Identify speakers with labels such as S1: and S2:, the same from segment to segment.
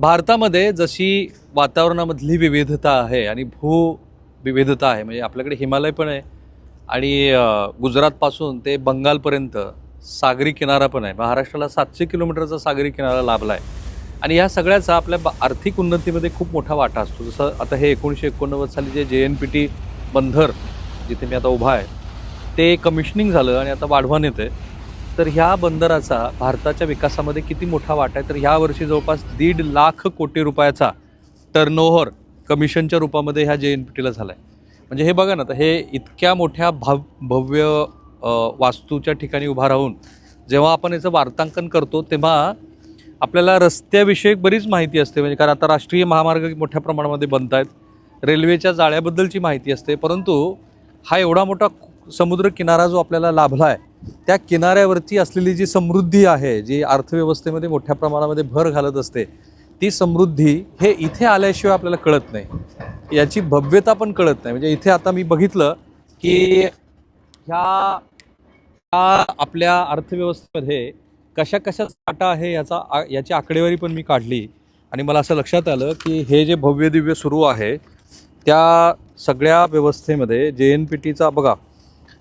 S1: भारतामध्ये जशी वातावरणामधली विविधता आहे आणि भू विविधता आहे म्हणजे आपल्याकडे हिमालय पण आहे आणि गुजरातपासून ते बंगालपर्यंत सागरी किनारा पण आहे. महाराष्ट्राला सातशे किलोमीटरचा सागरी किनारा लाभला आहे. आणि या सगळ्याचा आपल्या आर्थिक उन्नतीमध्ये खूप मोठा वाटा असतो. जसं आता हे एकोणीसशे एकोणनव्वद साली जे जे एन पी टी बंधर जिथे मी आता उभा आहे ते कमिशनिंग झालं आणि आता वाढवण येते तर ह्या बंदराचा भारताच्या विकासामध्ये किती मोठा वाटा आहे? तर ह्या वर्षी जवळपास दीड लाख कोटी रुपयाचा टर्नओव्हर कमिशनच्या रूपामध्ये ह्या जे एन पी टीला झाला आहे म्हणजे हे बघा ना तर हे इतक्या मोठ्या भाव भव्य वास्तूच्या ठिकाणी उभा राहून जेव्हा आपण याचं वार्तांकन करतो तेव्हा आपल्याला रस्त्याविषयक बरीच माहिती असते. म्हणजे कारण आता राष्ट्रीय महामार्ग मोठ्या प्रमाणामध्ये बनत आहेत. रेल्वेच्या जाळ्याबद्दलची माहिती असते. परंतु हा एवढा मोठा समुद्र किनारा जो आपल्याला लाभला आहे त्या किनाऱ्यावरती असलेली जी समृद्धी आहे जी अर्थव्यवस्थेमध्ये मोठ्या प्रमाणामध्ये भर घालत असते ती समृद्धी हे इथे आल्याशिवाय आपल्याला कळत नाही. याची भव्यता पण कळत नाही. म्हणजे इथे आता मी बघितलं की ह्या ह्या आपल्या अर्थव्यवस्थेमध्ये कशा कशा साठा आहे याचा आ- याची आकडेवारी पण मी काढली. आणि मला असं लक्षात आलं की हे जे भव्य दिव्य सुरू आहे त्या सगळ्या व्यवस्थेमध्ये जे एन पी टीचा बघा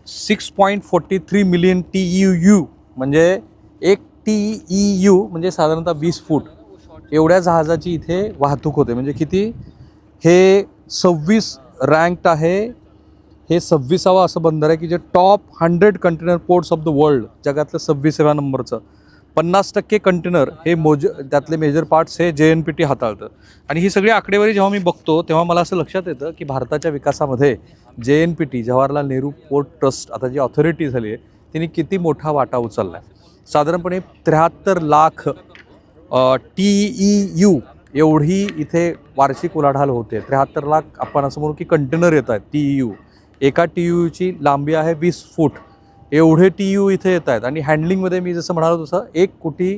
S1: six point forty three million T U U म्हणजे एक टी ई यू म्हणजे साधारणतः वीस फूट. एवढ्या जहाजाची इथे वाहतूक होते. म्हणजे किती? हे सव्वीस रँक्ड आहे. हे सव्वीसावं असं बंदर आहे की जे top hundred container ports of the world जगातलं सव्वीसाव्या नंबरचं पन्नास टक्के कंटेनर हे मोज त्यातले मेजर पार्ट्स हे जे एन पी टी हाताळतं. आणि ही सगळी आकडेवारी जेव्हा मी बघतो तेव्हा मला असं लक्षात येतं की भारताच्या विकासामध्ये जे N P T Jawaharlal Nehru port trust आता जी ऑथॉरिटी झाली आहे तिने किती मोठा वाटा उचलला आहे साधारणपणे त्र्याहत्तर लाख टी ई यू एवढी इथे वार्षिक उलाढाल होते. त्र्याहत्तर लाख आपण असं म्हणू की कंटेनर येत आहेत टी ई यू एका टी यूची लांबी आहे वीस फूट. एवढे टी यू इथे येत आहेत. आणि हँडलिंगमध्ये मी जसं म्हणालो तसं एक कोटी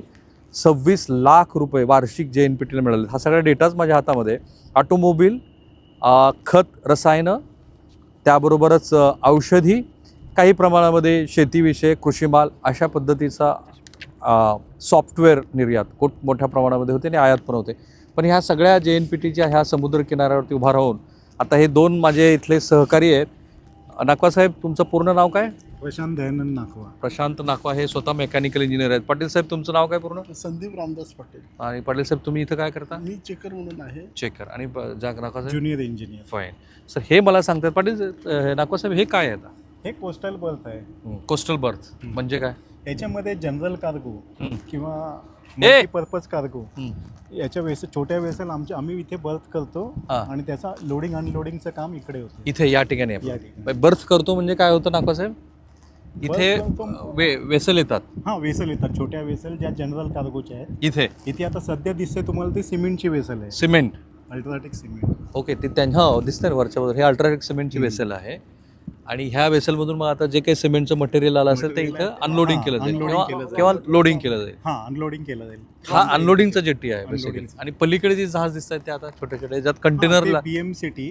S1: सव्वीस लाख रुपये वार्षिक जे एन पी टीला मिळाले. हा सगळा डेटाच माझ्या हातामध्ये. ऑटोमोबाईल खत रसायनं त्याबरोबरच औषधी काही प्रमाणामध्ये शेतीविषयक कृषीमाल अशा पद्धतीचा सॉफ्टवेअर निर्यात खूप मोठ्या प्रमाणामध्ये होते आणि आयात पण होते. पण ह्या सगळ्या जे एन पी टीच्या ह्या समुद्र किनाऱ्यावरती उभा राहून आता हे दोन माझे इथले सहकारी आहेत. नाकवासाहेब तुमचं पूर्ण नाव काय?
S2: प्रशांत दयानंद नाखवा
S1: प्रशांत नाकवा हे स्वतः मेकॅनिकल इंजिनियर आहेत. पाटील साहेब तुमचं नाव काय पूर्ण?
S2: संदीप रामदास पाटील.
S1: आणि पाटील साहेब तुम्ही इथं काय करता?
S2: मी चेकर म्हणून आहे.
S1: चेकर आणि ब- जा नाकवा साहेब?
S2: ज्युनियर इंजिनियर
S1: फाईन सर हे मला सांगतात पाटील अ, नाकवा साहेब हे काय आहे आता?
S2: हे कोस्टल बर्थ आहे.
S1: कोस्टल बर्थ म्हणजे काय?
S2: याच्यामध्ये जनरल कार्गो. किंवा
S1: ए!
S2: Multipurpose cargo. याच्या वेळेस छोट्या वेळेस आमच्या आम्ही इथे बर्थ करतो
S1: हा.
S2: आणि त्याचा लोडिंग अनलोडिंगचं काम इकडे होतं.
S1: इथे या ठिकाणी
S2: या ठिकाणी.
S1: बर्थ करतो म्हणजे काय होतं नाकवा साहेब? इथे वे वेसल येतात.
S2: हा वेसल येतात. छोट्या वेसल ज्या जनरल कार्गोच्या आहेत.
S1: इथे.
S2: इथे आता सध्या दिसते तुम्हाला ती सिमेंटची वेसल आहे.
S1: सिमेंट.
S2: UltraTech cement.
S1: ओके ते त्यांच्या हो दिसतंय ना वरच्या बाजूला. हे अल्ट्राटेक सिमेंटची वेसल आहे. आणि ह्या वेसलमधून मग आता जे काही सिमेंटचं मटेरियल आलं असेल ते इथं अनलोडिंग केलं जाईल. किंवा
S2: केलं जाईल.
S1: किंवा लोडिंग केलं जाईल.
S2: हा अनलोडिंग केलं जाईल.
S1: हा अनलोडिंगचा जेट्टी आहे. आणि पलीकडे जे जहाज दिसत आहेत ते आता छोटे छोटे ज्यात कंटेनरला
S2: बीएम सिटी.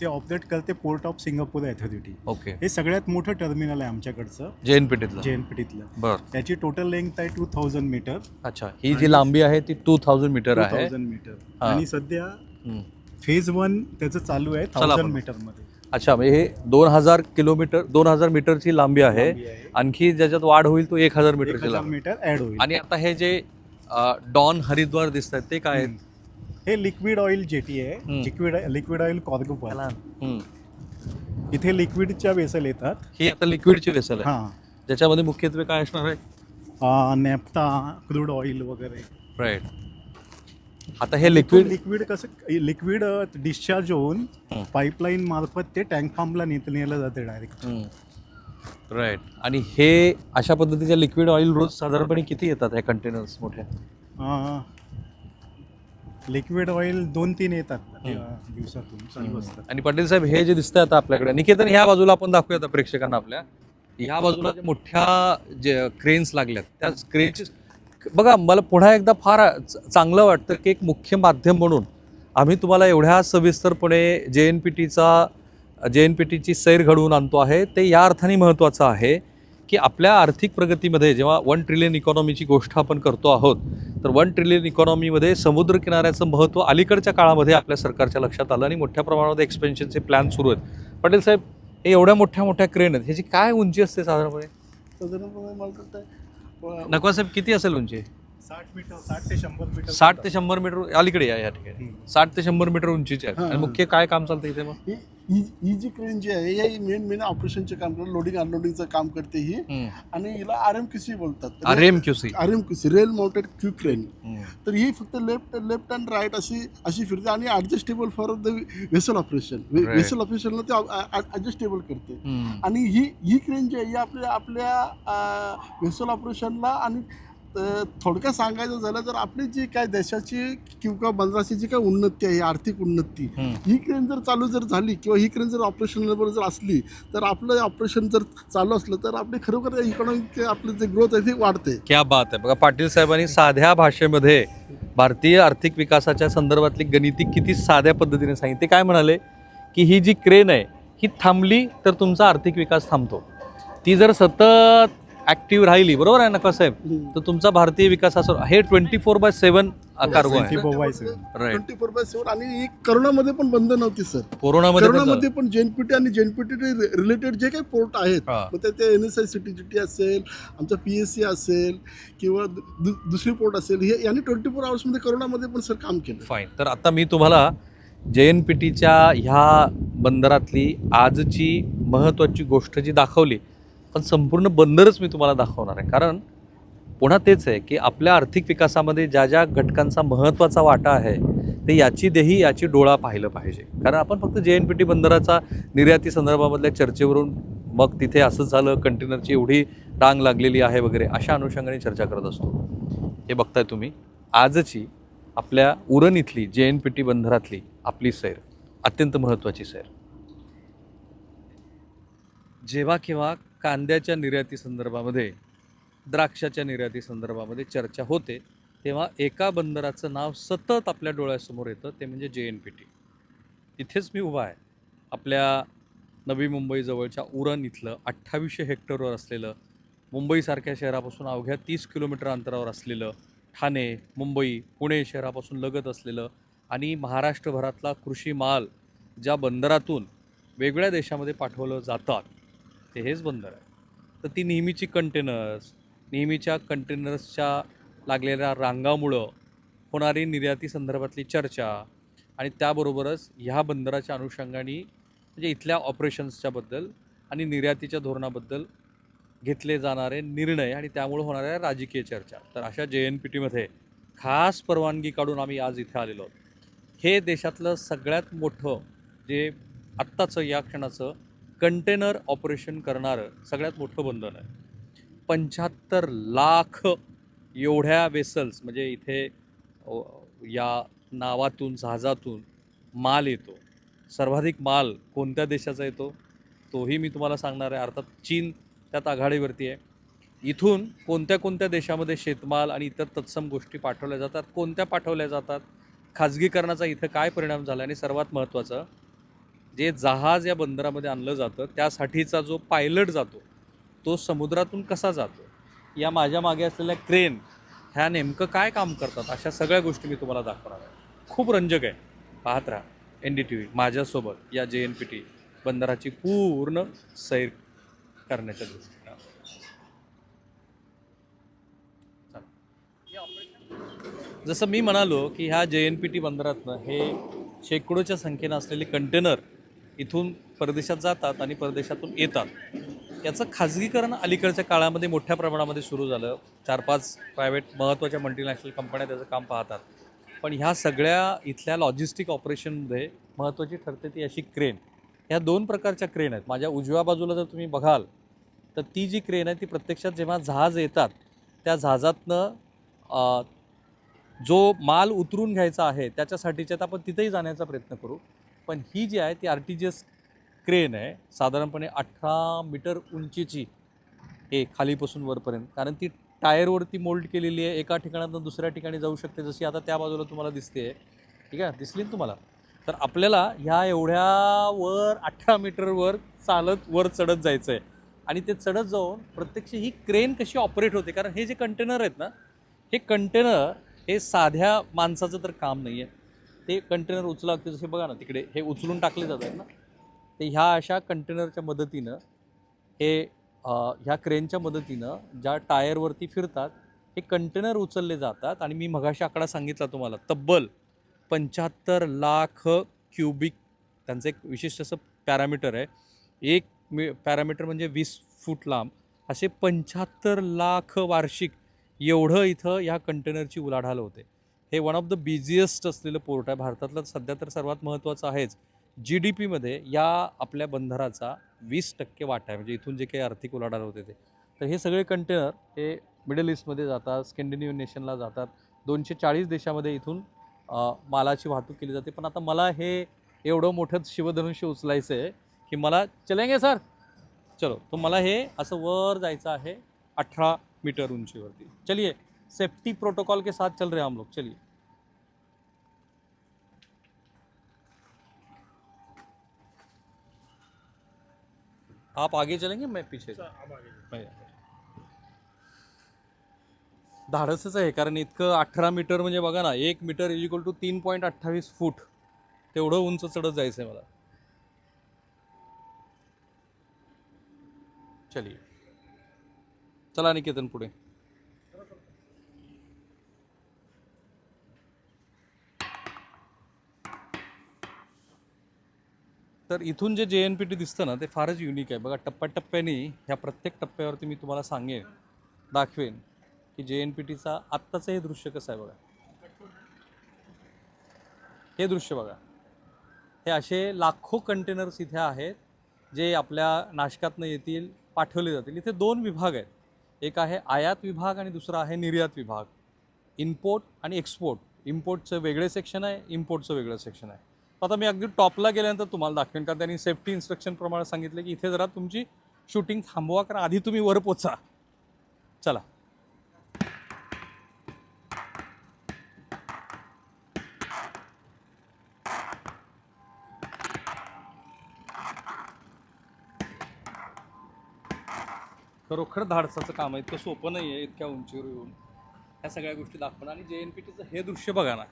S2: ते ऑपरेट करते port of Singapore authority.
S1: Okay.
S2: हे सगळ्यात मोठं टर्मिनल आहे आमच्याकडचं.
S1: जे एन पीटीतलं
S2: जेएनपीटीतलं
S1: बर.
S2: त्याची टोटल लेंथ आहे टू थाउजंड मीटर
S1: अच्छा. ही जी लांबी आहे ती टू थाउजंड मीटर आहे.
S2: Thousand meter. आणि सध्या. फेज वन त्याचं चालू आहे थाउजंड
S1: आपण.
S2: मीटरमध्ये
S1: अच्छा म्हणजे हे दोन हजार किलोमीटर दोन हजार मीटरची लांबी आहे. आणखी ज्याच्यात वाढ होईल तो एक हजार मीटरची लांबी.
S2: मीटर ऍड होईल.
S1: आणि आता हे जे डॉन हरिद्वार दिसत आहेत ते काय आहेत
S2: हे लिक्विड ऑइल जेटी आहे. लिक्विड लिक्विड ऑइल कॉर्गो
S1: हम्म.
S2: इथे लिक्विडच्या वेसल येतात.
S1: ही आता लिक्विडची वेसल आहे.
S2: हा.
S1: ज्याच्यामध्ये मुख्यत्वे काय असणार आहे?
S2: नेप्टा क्रूड ऑइल वगैरे.
S1: राईट आता हे लिक्विड
S2: लिक्विड कसं लिक्विड डिस्चार्ज होऊन. पाईपलाईन मार्फत ते टँक फार्मला नेत नेलं जाते डायरेक्ट
S1: राईट आणि हे अशा पद्धतीच्या लिक्विड ऑइल रोज साधारणपणे किती येतात ह्या कंटेनर्स मोठ्या?
S2: लिक्विड ऑइल दोन तीन येतात दिवसातून चालू असतात.
S1: आणि पाटील साहेब हे जे दिसतंय आता आपल्याकडे निकेतन ह्या बाजूला आपण दाखवूया आता प्रेक्षकांना आपल्या. ह्या बाजूला जे मोठ्या जे क्रेन्स लागल्यात त्या क्रेनची बघा मला पुन्हा एकदा फार च- चांगलं वाटतं की एक मुख्य माध्यम म्हणून आम्ही तुम्हाला एवढ्या सविस्तरपणे जे एन पी टीचा जे एन पी टीची सैर घडवून आणतो आहे. ते या अर्थाने महत्त्वाचं आहे. की आपल्या आर्थिक प्रगतीमध्ये जेव्हा वन ट्रिलियन इकॉनॉमीची गोष्ट आपण करतो आहोत तर वन ट्रिलियन इकॉनॉमीमध्ये समुद्रकिनाऱ्याचं महत्त्व अलीकडच्या काळामध्ये आपल्या सरकारच्या लक्षात आलं आणि मोठ्या प्रमाणामध्ये एक्सपेन्शनचे प्लॅन सुरू आहेत. पाटील साहेब हे एवढ्या मोठ्या मोठ्या क्रेन आहेत. ह्याची काय उंची असते साधारणपणे?
S3: साधारणपणे मला वाटतं अं,
S1: नकवा साहेब किती असेल उंची?
S2: साठ मीटर साठ ते शंभर मीटर.
S1: साठ ते शंभर मीटर अलीकडे या या ठिकाणी. साठ ते शंभर मीटर उंचीचे आहेत.
S3: हां,
S1: आणि. मुख्य काय काम चालतं इथे मग?
S3: ही जी क्रेन जी आहे ही मेन मेन ऑपरेशनचे काम करते लोडिंग अनलोडिंगचं काम करते ही. आणि हिला आर एम क्यू सी बोलतात.
S1: R M Q C
S3: R M Q C rail mounted quay crane तर ही फक्त लेफ्ट लेफ्ट अँड राईट अशी अशी फिरते आणि adjustable for the vessel operation. Vessel ऑपरेशनला ते ऍडजस्टेबल करते. आणि ही ही क्रेन जी आहे ही आपल्या आपल्या वेसल ऑपरेशनला आणि अ, थोडक्यात सांगायचं झालं तर आपली जी काय देशाची किंवा बंदराची जी काय उन्नती आहे आर्थिक उन्नती ही क्रेन जर चालू जर झाली किंवा ही क्रेन जर ऑपरेशनवर जर असली तर आपलं ऑपरेशन जर चालू असलं तर आपली खरोखर इकॉनॉमिक आपली जे ग्रोथ आहे ती वाढते.
S1: क्या बात आहे. बघा पाटील साहेबांनी साध्या भाषेमध्ये भारतीय आर्थिक विकासाच्या संदर्भातली गणिती किती साध्या पद्धतीने सांगितली. काय म्हणाले? की ही जी क्रेन आहे ही थांबली तर तुमचा आर्थिक विकास थांबतो. ती जर सतत ऍक्टिव्ह राहिली बरोबर आहे नका साहेब तर तुमचा भारतीय विकासासर हे twenty four by seven cargo आहे.
S3: ट्वेंटी फोर बाय सेवन आणि ही करोनामध्ये पण बंद नव्हती सर.
S1: कोरोनामध्ये पण
S3: करोनामध्ये पण जेएनपीटी आणि जेएनपीटी रिलेटेड जे काही पोर्ट आहेत
S1: हा.
S3: मग ते- N S I C T G T असेल आमचं पी एस सी असेल किंवा दुसरी पोर्ट असेल हे यांनी ट्वेंटी फोर आवर्समध्ये करोनामध्ये पण सर काम केलं.
S1: फाईन तर आता मी तुम्हाला जे एन पी टीच्या ह्या बंदरातली आजची महत्त्वाची गोष्ट जी दाखवली पण संपूर्ण बंदरच मी तुम्हाला दाखवणार आहे. कारण पुन्हा तेच आहे की आपल्या आर्थिक विकासामध्ये ज्या ज्या घटकांचा महत्त्वाचा वाटा आहे ते याची देही याची डोळा पाहिलं पाहिजे. कारण आपण फक्त जे एन पी टी बंदराचा निर्याती संदर्भामधल्या चर्चेवरून मग तिथे असंच झालं कंटेनरची एवढी टांग लागलेली आहे वगैरे अशा अनुषंगाने चर्चा करत असतो. हे बघताय तुम्ही. आजची आपल्या उरण इथली जे एन पी टी बंदरातली आपली सैर अत्यंत महत्त्वाची सैर. जेव्हा केव्हा कांद्याच्या निर्याती संदर्भामध्ये द्राक्षाच्या निर्याती संदर्भामध्ये चर्चा होते तेव्हा एका बंदराचं नाव सतत आपल्या डोळ्यासमोर येतं ते म्हणजे जे एन पी टी. इथेच मी उभा आहे. आपल्या नवी मुंबईजवळच्या उरण इथलं अठ्ठावीसशे हेक्टरवर असलेलं मुंबईसारख्या शहरापासून अवघ्या तीस किलोमीटर अंतरावर असलेलं ठाणे मुंबई पुणे शहरापासून लगत असलेलं आणि महाराष्ट्रभरातला कृषी माल ज्या बंदरातून वेगळ्या देशामध्ये पाठवलं जातात ते हेच बंदर आहे. तर ती नेहमीची कंटेनर्स नेहमीच्या कंटेनर्सच्या लागलेल्या रांगामुळं होणारी निर्याती संदर्भातली चर्चा आणि त्याबरोबरच ह्या बंदराच्या अनुषंगाने म्हणजे इथल्या ऑपरेशन्सच्याबद्दल आणि निर्यातीच्या धोरणाबद्दल घेतले जाणारे निर्णय आणि त्यामुळे होणाऱ्या राजकीय चर्चा. तर अशा जे एन पी टीमध्ये खास परवानगी काढून आम्ही आज इथे आलेलो हे देशातलं सगळ्यात मोठं जे आत्ताचं या क्षणाचं कंटेनर ऑपरेशन करणारं सगळ्यात मोठं बंधन आहे. पंच्याहत्तर लाख एवढ्या वेसल्स म्हणजे इथे या नावातून जहाजातून माल येतो. सर्वाधिक माल कोणत्या देशाचा येतो? तोही मी तुम्हाला सांगणार आहे. अर्थात चीन त्यात आघाडीवरती आहे. इथून कोणत्या कोणत्या देशामध्ये शेतमाल आणि इतर तत्सम गोष्टी पाठवल्या जातात? कोणत्या पाठवल्या जातात? खाजगीकरणाचा इथं काय परिणाम झाला आणि सर्वात महत्त्वाचं जे जहाज या बंदरामध्ये आणलं जातं त्यासाठीचा जो पायलट जातो तो समुद्रातून कसा जातो? या माझ्या मागे असलेल्या क्रेन ह्या नेमकं काय काम करतात? अशा सगळ्या गोष्टी मी तुम्हाला दाखवणार आहे. खूप रंजक आहे. पाहत राहा. एन डी टी व्ही माझ्यासोबत या जे एन पी टी बंदराची पूर्ण सैर करण्याच्या दृष्टीनं. जसं मी म्हणालो की ह्या जे एन पी टी बंदरातनं हे शेकडोच्या संख्येनं असलेले कंटेनर इथून परदेशात जातात आणि परदेशातून येतात. याचं खाजगीकरण अलीकडच्या काळामध्ये मोठ्या प्रमाणामध्ये सुरू झालं. चार पाच प्रायव्हेट महत्त्वाच्या मल्टीनॅशनल कंपन्या त्याचं काम पाहतात. पण ह्या सगळ्या इथल्या लॉजिस्टिक ऑपरेशनमध्ये महत्त्वाची ठरते ती अशी क्रेन ह्या दोन प्रकारच्या क्रेन आहेत. माझ्या उजव्या बाजूला जर तुम्ही बघाल तर ती जी क्रेन आहे ती प्रत्यक्षात जेव्हा जहाज येतात त्या जहाजातनं जो माल उतरून घ्यायचा आहे त्याच्यासाठीच्यात आपण तिथेही जाण्याचा प्रयत्न करू. पण ही जी आहे ती R T G S crane आहे. साधारणपणे अठरा मीटर उंचीची हे खालीपासून वरपर्यंत. कारण ती टायरवरती मोल्ड केलेली आहे. एका ठिकाणातून दुसऱ्या ठिकाणी जाऊ शकते. जशी आता त्या बाजूला तुम्हाला दिसते. ठीक आहे? दिसली ना तुम्हाला? तर आपल्याला ह्या एवढ्या वर अठरा मीटरवर चालत वर चढत जायचं आहे आणि ते चढत जाऊन प्रत्यक्ष ही क्रेन कशी ऑपरेट होते? कारण हे जे कंटेनर आहेत ना हे कंटेनर हे साध्या माणसाचं तर काम नाही आहे ते कंटेनर उचला लागते जसे बघा ना तिकडे हे उचलून टाकले जातात ना ते ह्या अशा कंटेनरच्या मदतीनं हे ह्या क्रेनच्या मदतीनं ज्या टायरवरती फिरतात हे कंटेनर उचलले जातात. आणि मी मगाशी आकडा सांगितला तुम्हाला तब्बल पंच्याहत्तर लाख क्युबिक त्यांचं एक विशिष्ट असं पॅरामीटर आहे. एक मी पॅरामीटर म्हणजे वीस फूट लांब. असे पंच्याहत्तर लाख वार्षिक एवढं इथं ह्या कंटेनरची उलाढाल होते. हे वन ऑफ द बिझिएस्ट असलेलं पोर्ट आहे. भारतातलं सध्या तर सर्वात महत्त्वाचं आहेच जी डी पीमध्ये या आपल्या बंधाराचा वीस टक्के वाटा आहे. म्हणजे इथून जे काही आर्थिक उलाढाल होते ते. तर हे सगळे कंटेनर हे मिडल ईस्टमध्ये जातात स्कॅन्डिनेव्हियन नेशनला जातात. दोनशे चाळीस देशामध्ये इथून मालाची वाहतूक केली जाते. पण आता मला हे एवढं मोठं शिवधनुष्य उचलायचं आहे की मला चलेंगे सर चलो तर मला हे असं वर जायचं आहे अठरा मीटर उंचीवरती. चलिए. सेफ्टी प्रोटोकॉल के साथ चल रहे हैं हम लोग। चलिए। आप आगे चलेंगे मैं पीछे? धाडसच आहे कारण इतकं अठरा मीटर म्हणजे बघा ना एक मीटर इज इक्वल टू तीन पॉईंट अठ्ठावीस फूट. तेवढं उंच चढत जायचं आहे मला. चलिए. चला निकेतन पुढे. तर इथून जे जे एन पी टी दिसतं ना ते फारच युनिक आहे. बघा टप्प्याटप्प्याने ह्या प्रत्येक टप्प्यावरती मी तुम्हाला सांगेन दाखवेन की जे एन पी टीचा आत्ताचं हे दृश्य कसं आहे बघा. हे दृश्य बघा. हे असे लाखो कंटेनर्स इथे आहेत जे आपल्या नाशकातनं येतील पाठवले जातील. इथे दोन विभाग आहेत. एक आहे आयात विभाग आणि दुसरा आहे निर्यात विभाग. इम्पोर्ट आणि एक्सपोर्ट इम्पोर्टचं वेगळे सेक्शन आहे इम्पोर्टचं वेगळं सेक्शन आहे. आता मी अगदी टॉपला गेल्यानंतर तुम्हाला दाखवेन कारण त्यांनी सेफ्टी इन्स्ट्रक्शनप्रमाणे सांगितलं की इथे जरा तुमची शूटिंग थांबवा कारण आधी तुम्ही वर पोचा. चला. खरोखर धाडसाचं काम आहे इतकं सोपं नाही आहे इतक्या उंचीवर येऊन. ह्या सगळ्या गोष्टी दाखवणं आणि जे एन पी टीचं हे दृश्य बघा ना.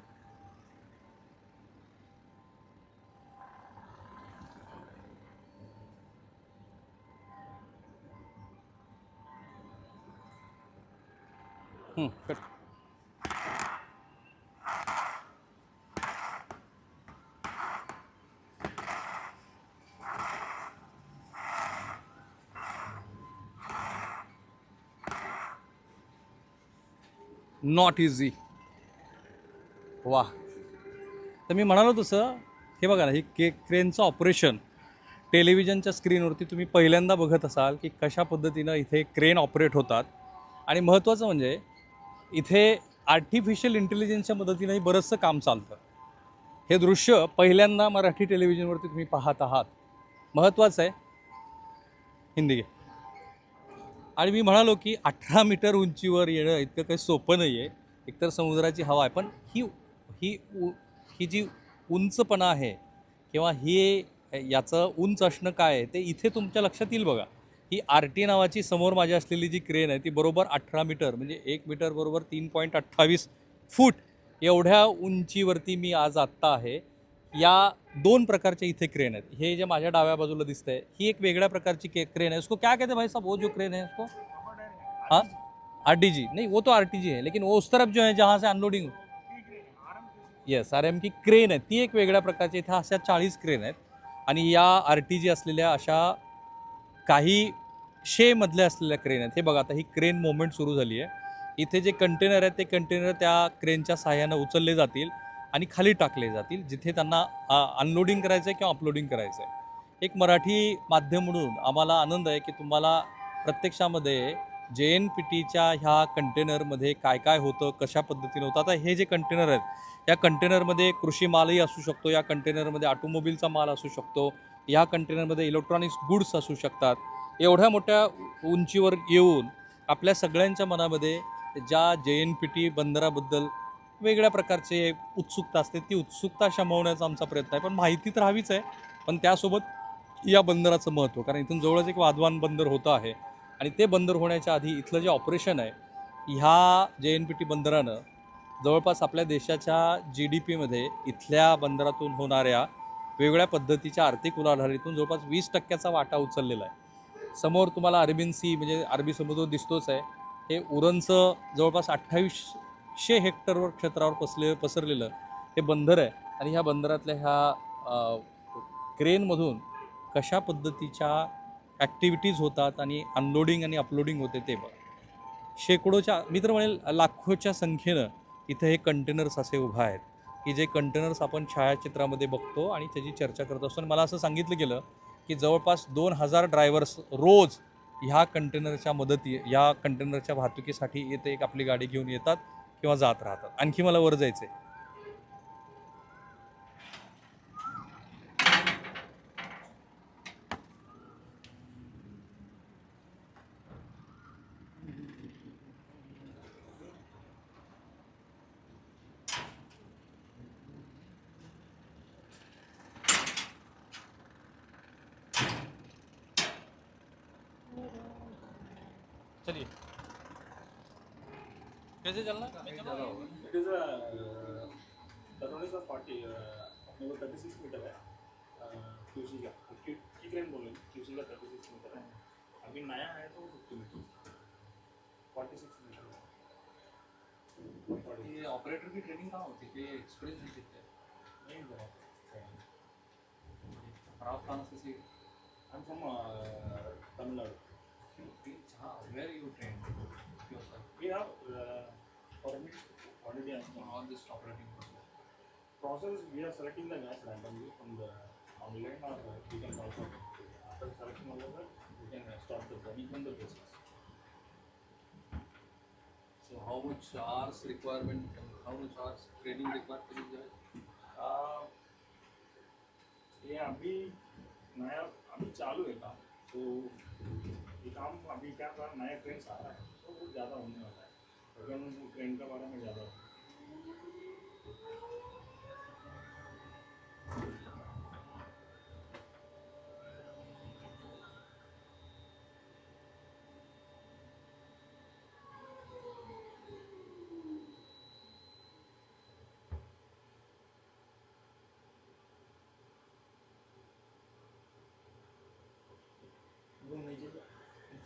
S1: कट. नॉट इझी वा तर मी म्हणालो तसं हे बघा ना ही के क्रेनचं ऑपरेशन टेलिव्हिजनच्या स्क्रीनवरती तुम्ही पहिल्यांदा बघत असाल की कशा पद्धतीनं इथे क्रेन ऑपरेट होतात. आणि महत्त्वाचं म्हणजे इथे आर्टिफिशियल इंटेलिजन्सच्या मदतीनंही बरंचसं काम चालतं. हे दृश्य पहिल्यांदा मराठी टेलिव्हिजनवरती तुम्ही पाहत आहात. महत्त्वाचं आहे. हिंदी घे. आणि मी म्हणालो की अठरा मीटर उंचीवर येणं इतकं काही सोपं नाही आहे एकतर समुद्राची हवा आहे. पण ही ही उ ही जी उंचपणा आहे किंवा ही याचं उंच असणं काय आहे ते इथे तुमच्या लक्षात येईल बघा. ही आर टी नावाची समोर माझ्या असलेली जी क्रेन आहे ती बरोबर अठरा मीटर म्हणजे एक मीटर बरोबर तीन पॉईंट अठ्ठावीस फूट एवढ्या उंचीवरती मी आज आत्ता आहे. या दोन प्रकारच्या इथे क्रेन आहेत. हे जे माझ्या डाव्या बाजूला दिसतंय ही एक वेगळ्या प्रकारची के क्रेन है उसको क्या कहते हैं भाई साहब? वो जो क्रेन है उसको? हाँ? R T G. नहीं वो तो आर टी जी है लेकिन वो उस तरफ जो है जहाँ से अनलोडिंग हो। Yes R M Q crane आहे. ती एक वेगळ्या प्रकारची इथे अशा चाळीस क्रेन आहेत. आणि या आर टी जी असलेल्या अशा काही शेमधल्या असलेल्या क्रेन आहेत. हे बघा आता ही क्रेन मोमेंट सुरू झाली आहे. इथे जे कंटेनर आहेत ते कंटेनर त्या क्रेनच्या सहाय्यानं उचलले जातील आणि खाली टाकले जातील जिथे त्यांना अनलोडिंग करायचं आहे किंवा अपलोडिंग करायचं आहे एक मराठी माध्यम म्हणून आम्हाला आनंद आहे की तुम्हाला प्रत्यक्षामध्ये जे एन पी टीच्या ह्या कंटेनरमध्ये काय काय होतं कशा पद्धतीनं होतं. आता हे जे कंटेनर आहेत या कंटेनरमध्ये कृषी मालही असू शकतो या कंटेनरमध्ये ऑटोमोबिलचा माल असू शकतो या कंटेनरमध्ये इलेक्ट्रॉनिक्स गुड्स असू शकतात. एवढ्या मोठ्या उंचीवर येऊन आपल्या सगळ्यांच्या मनामध्ये ज्या जे एन पी टी बंदराबद्दल वेगळ्या प्रकारचे उत्सुकता असते ती उत्सुकता शमवण्याचा आमचा प्रयत्न आहे. पण माहिती तर हवीच आहे पण त्यासोबत या बंदराचं महत्त्व कारण इथून जवळच एक वाधवान बंदर होतं आहे. आणि ते बंदर होण्याच्या आधी इथलं जे ऑपरेशन आहे ह्या जे एन पी टी बंदरानं जवळपास आपल्या देशाच्या जी डी पीमध्ये इथल्या बंदरातून होणाऱ्या वेगवेगळ्या पद्धतीच्या आर्थिक उलाढालीतून जवळपास वीस टक्क्याचा वाटा उचललेला आहे. समोर तुम्हाला अरबीन सी म्हणजे अरबी समुद्र दिसतोच आहे. हे उरणचं जवळपास अठ्ठावीसशे हेक्टरवर क्षेत्रावर पसले पसरलेलं हे बंदर आहे. आणि ह्या बंदरातल्या ह्या क्रेनमधून कशा पद्धतीच्या ॲक्टिव्हिटीज होतात आणि अनलोडिंग आणि अपलोडिंग होते ते बघ. शेकडोच्या मी तर म्हणेल लाखोच्या संख्येनं इथं हे कंटेनर्स असे उभा आहेत. की जे कंटेनर्स आपण छायाचित्रामध्ये बघतो आणि त्याची चर्चा करत असतो. आणि मला असं सांगितलं गेलं की जवळपास दोन हजार ड्रायव्हर्स रोज ह्या कंटेनरच्या मदती ह्या कंटेनरच्या वाहतुकीसाठी येते एक आपली गाडी घेऊन येतात किंवा जात राहतात. आणखी मला वर जायचं आहे चलिए कैसे चलना
S4: It is a uh, the road is a 40 uh, अपने को 36 मीटर है क्यूसी का की क्रेन बोले क्यूसी का 36 मीटर है अभी नया है तो 50 मीटर 46 मीटर
S1: ये ऑपरेटर की ट्रेनिंग कहाँ होती? है ये एक्सपीरियंस नहीं सीखते
S4: नहीं जरा
S1: और आप कहाँ से सीखे
S4: आई एम फ्रॉम तमिलनाडु
S1: हाँ where you train
S4: permit already as well.
S1: On this operating
S4: process. We are selecting the guys randomly from the online or uh, we can also after selecting all of that we can uh, start the training from the basis.
S1: So how much hours requirement, how much hours training required for this guy?
S4: आ, ये अभी नया अभी चालू है काम तो ये काम अभी क्या था नया ट्रेन आ रहा है तो वो ज़्यादा होने वाला है अगर उनको ट्रेन के बारे में ज़्यादा वो नीचे नीचे जाने के बाद है ना वापस उसको उसको भेज दो कंट्रोल बंद करो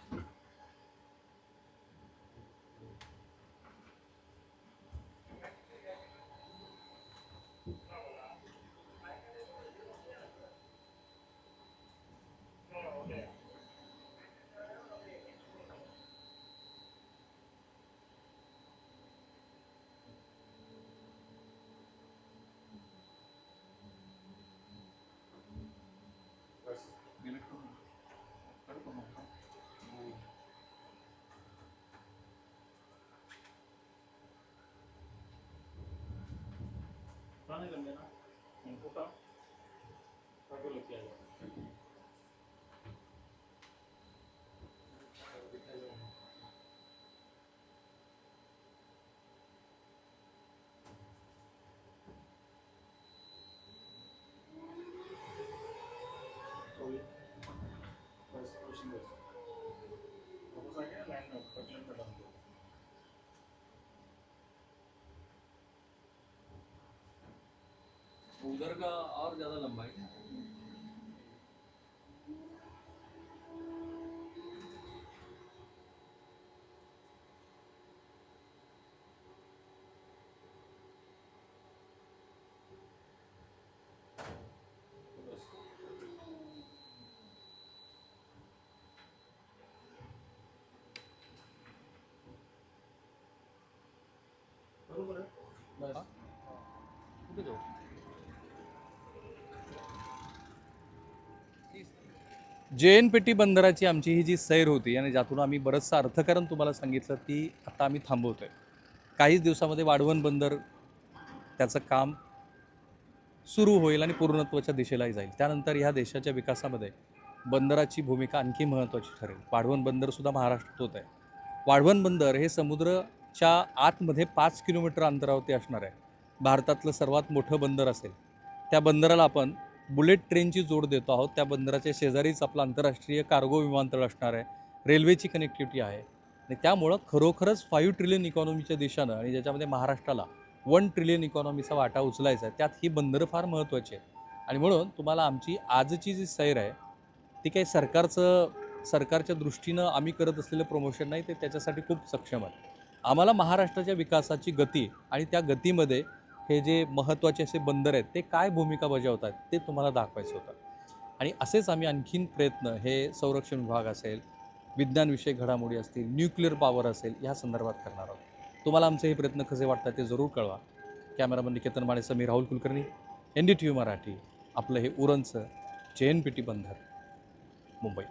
S4: कहाँ निकल गया ना
S1: उधर का और ज़्यादा लंबा है।
S4: बस बरोबर आहे बस।
S1: कुठे जाऊ जे एन पेटी बंदराची आमची ही जी सैर होती आणि ज्यातून आम्ही बरंचसं अर्थकारण तुम्हाला सांगितलं ती आता आम्ही थांबवतो आहे काहीच दिवसामध्ये वाढवण बंदर त्याचं काम सुरू होईल आणि पूर्णत्वाच्या दिशेलाही जाईल. त्यानंतर ह्या देशाच्या विकासामध्ये बंदराची भूमिका आणखी महत्त्वाची ठरेल. वाढवण बंदरसुद्धा महाराष्ट्रात होत आहे वाढवण बंदर हे समुद्रच्या आतमध्ये पाच किलोमीटर अंतरावरती असणार आहे. भारतातलं सर्वात मोठं बंदर असेल. त्या बंदराला आपण बुलेट ट्रेनची जोड देतो आहोत. त्या बंदराच्या शेजारीच आपलं आंतरराष्ट्रीय कार्गो विमानतळ असणार आहे. रेल्वेची कनेक्टिव्हिटी आहे. आणि त्यामुळं खरोखरच फाईव्ह ट्रिलियन इकॉनॉमीच्या देशानं आणि ज्याच्यामध्ये महाराष्ट्राला वन ट्रिलियन इकॉनॉमीचा वाटा उचलायचा आहे त्यात ही बंदरं फार महत्त्वाची आहे आणि म्हणून तुम्हाला आमची आजची जी सैर आहे ती काही सरकारचं सरकारच्या दृष्टीनं आम्ही करत असलेलं प्रमोशन नाही ते त्याच्यासाठी खूप सक्षम आहे. आम्हाला महाराष्ट्राच्या विकासाची गती आणि त्या गतीमध्ये हे जे महत्त्वाचे असे बंदर आहेत ते काय भूमिका बजावतात ते तुम्हाला दाखवायचं होतं. आणि असेच आम्ही आणखीन प्रयत्न हे संरक्षण विभाग असेल विज्ञानविषयक घडामोडी असतील न्यूक्लिअर पॉवर असेल या संदर्भात करणार आहोत. तुम्हाला आमचे हे प्रयत्न कसे वाटतात ते जरूर कळवा. कॅमेरामन निकेतन माने मी Rahul Kulkarni N D T V Marathi आपलं हे उरणचं जे एन पी टी बंदर मुंबई.